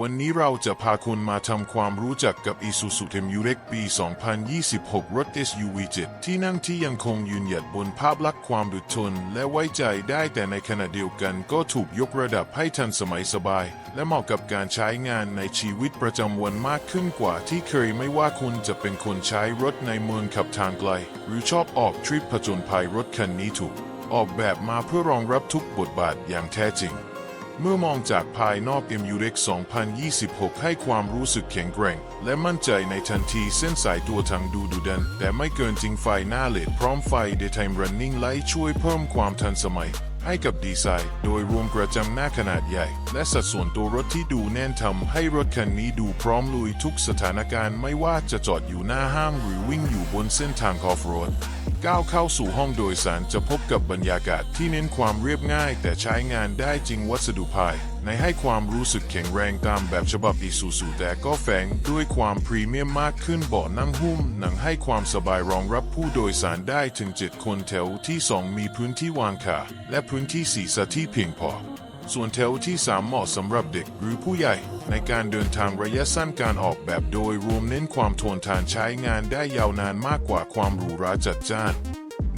วันนี้เราจะพาคุณมาทำความรู้จักกับ Isuzu Temurex ปี 2026 รถ SUV 7ที่นั่งที่ยังคงยืนหยัดบนภาพลักษณ์ความดุทน และไว้ใจได้แต่ในขณะเดียวกันก็ถูกยกระดับให้ทันสมัยสบาย และเหมาะกับการใช้งานในชีวิตประจำวันมากขึ้นกว่าที่เคยไม่ว่าคุณจะเป็นคนใช้รถในเมืองขับทางไกล หรือชอบออกทริปผจญภัยรถคันนี้ถูก ออกแบบมาเพื่อรองรับทุกบทบาทอย่างแท้จริง เมื่อมองจากภายนอก MUX 2026 ให้ความรู้สึกแข็งแกร่ง และมั่นใจในทันทีเส้นสายตัวทางดูดุดัน แต่ไม่เกินจริงไฟหน้าเลดพร้อมไฟ Daytime Running Light ช่วยเพิ่มความทันสมัย ให้กับดีไซน์ โดยรวมกระจังหน้าขนาดใหญ่ และสัดส่วนตัวรถที่ดูแน่นทำให้รถคันนี้ดูพร้อมลุยทุกสถานการณ์ไม่ว่าจะจอดอยู่หน้าห้างหรือวิ่งอยู่บนเส้นทางออฟโรด ก้าวเข้าสู่ห้องโดยสารจะพบกับบรรยากาศที่เน้นความเรียบง่าย แต่ใช้งานได้จริงวัสดุภาย ในให้ความรู้สึกแข็งแรงตามแบบฉบับอิซูซูแต่ก็แฝงด้วยความพรีเมียมมากขึ้นเบาะนั่งหุ้ม หนังให้ความสบายรองรับผู้โดยสารได้ถึง 7 คนแถวที่ 2 มีพื้นที่วางขาและพื้นที่สีสะที่เพียงพอ ส่วนแถวที่ 3 เหมาะสำหรับเด็กหรือผู้ใหญ่ ในการเดินทางระยะสั้นการออกแบบโดยรวมเน้นความทนทานใช้งานได้ยาวนานมากกว่าความหรูหราจัดจ้าน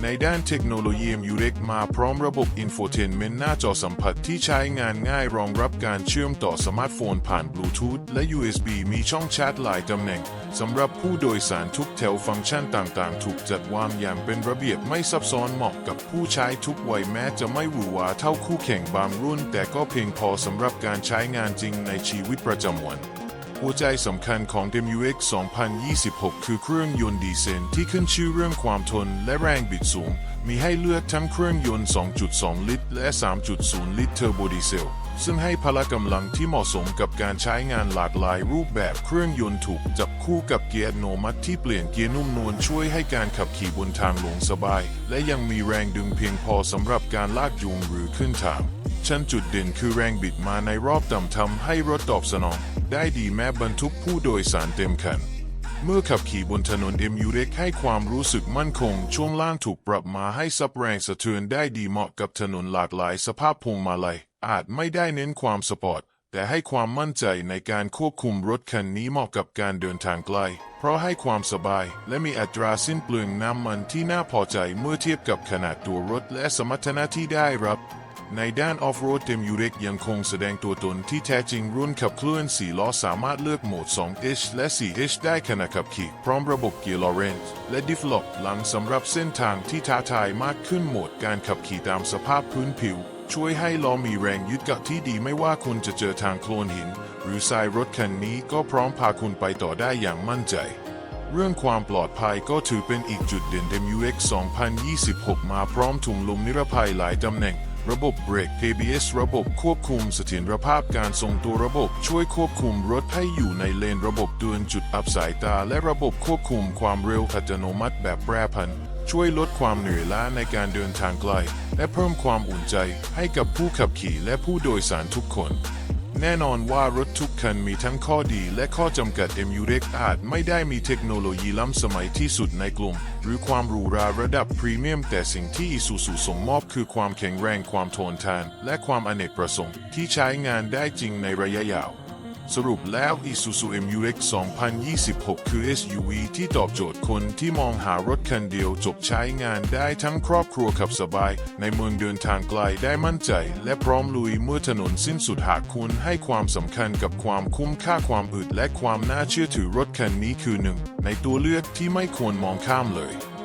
ในด้านเทคโนโลยี MUREX มาพร้อมระบบ Infotainment หน้าจอสัมผัสที่ใช้งานง่ายรองรับการเชื่อมต่อสมาร์ทโฟนผ่านบลูทูธและ USB มีช่องแชทหลายตำแหน่งสำหรับผู้โดยสารทุกแถวฟังก์ชันต่างๆ ถูกจัดวางอย่างเป็นระเบียบไม่ซับซ้อนเหมาะกับผู้ใช้ทุกวัยแม้จะไม่หวือหวาเท่าคู่แข่งบางรุ่น แต่ก็เพียงพอสำหรับการใช้งานจริงในชีวิตประจำวัน หัวใจสำคัญของ DMUX 2026 คือเครื่องยนต์ดีเซลที่ขึ้นชื่อเรื่องความทนและแรงบิดสูง มีให้เลือกทั้งเครื่องยนต์ 2.2 ลิตร และ 3.0 ลิตรเทอร์โบดีเซล ซึ่งให้พละกำลังที่เหมาะสมกับการใช้งานหลากหลายรูปแบบเครื่องยนต์ถูกจับคู่กับเกียร์อัตโนมัติที่เปลี่ยนเกียร์นุ่มนวลช่วยให้การขับขี่บนทางหลวงสบาย และยังมีแรงดึงเพียงพอสำหรับการลากจูงหรือขึ้นทางชั้นจุดเด่นคือแรงบิดมาในรอบต่ำทำให้รถตอบสนอง ได้ดีแม้บรรทุกผู้โดยสารเต็มคัน เมื่อขับขี่บนถนน MUREX ให้ความรู้สึกมั่นคง ช่วงล่างถูกปรับมาให้ซับแรงสะเทือนได้ดีเหมาะกับถนนหลากหลายสภาพพวงมาลัย อาจไม่ได้เน้นความสปอร์ต แต่ให้ความมั่นใจในการควบคุมรถคันนี้เหมาะกับการเดินทางไกล เพราะให้ความสบายและมีอัตราสิ้นเปลืองน้ำมันที่น่าพอใจเมื่อเทียบกับขนาดตัวรถและสมรรถนะที่ได้รับ ในด้านออฟโรดเต็มยูเร็กยังคงแสดงตัวตนที่แท้จริงรุ่นขับเคลื่อน 4 ล้อสามารถเลือกโหมด 2H และ 4H ได้ขณะขับขี่ พร้อมระบบเกียร์ลอเรนซ์และดิฟล็อกหลังสำหรับเส้นทางที่ท้าทายมากขึ้นโหมดการขับขี่ตามสภาพพื้นผิว ช่วยให้ล้อมีแรงยึดเกาะที่ดีไม่ว่าคุณจะเจอทางโคลนหิน หรือทรายรถคันนี้ก็พร้อมพาคุณไปต่อได้อย่างมั่นใจเรื่องความปลอดภัยก็ถือเป็นอีกจุดเด่น MUX 2026 มาพร้อมถุงลมนิรภัยหลายตำแหน่ง ระบบเบรก ABS ระบบควบคุมเสถียรภาพการทรงตัวระบบช่วยควบคุมรถให้อยู่ในเลนระบบเตือนจุดอับสายตา และระบบควบคุมความเร็วอัตโนมัติแบบแปรผัน ช่วยลดความเหนื่อยล้าในการเดินทางไกล และเพิ่มความอุ่นใจให้กับผู้ขับขี่และผู้โดยสารทุกคน แน่นอนว่ารถทุกคันมีทั้งข้อดีและข้อจำกัด MUREX อาจไม่ได้มีเทคโนโลยีล้ำสมัยที่สุดในกลุ่ม หรือความหรูหราระดับพรีเมียม แต่สิ่งที่ Isuzu ส่งมอบคือความแข็งแรงความทนทาน และความอเนกประสงค์ที่ใช้งานได้จริงในระยะยาว สรุปแล้ว Isuzu MUX 2026 คือ SUV ที่ตอบโจทย์คนที่มองหารถคันเดียวจบใช้งานได้ทั้งครอบครัวขับสบาย ในเมืองเดินทางไกลได้มั่นใจ และพร้อมลุยเมื่อถนนสิ้นสุดหากคุณให้ความสำคัญกับความคุ้มค่าความอึดและความน่าเชื่อถือรถคันนี้คือหนึ่งในตัวเลือกที่ไม่ควรมองข้ามเลย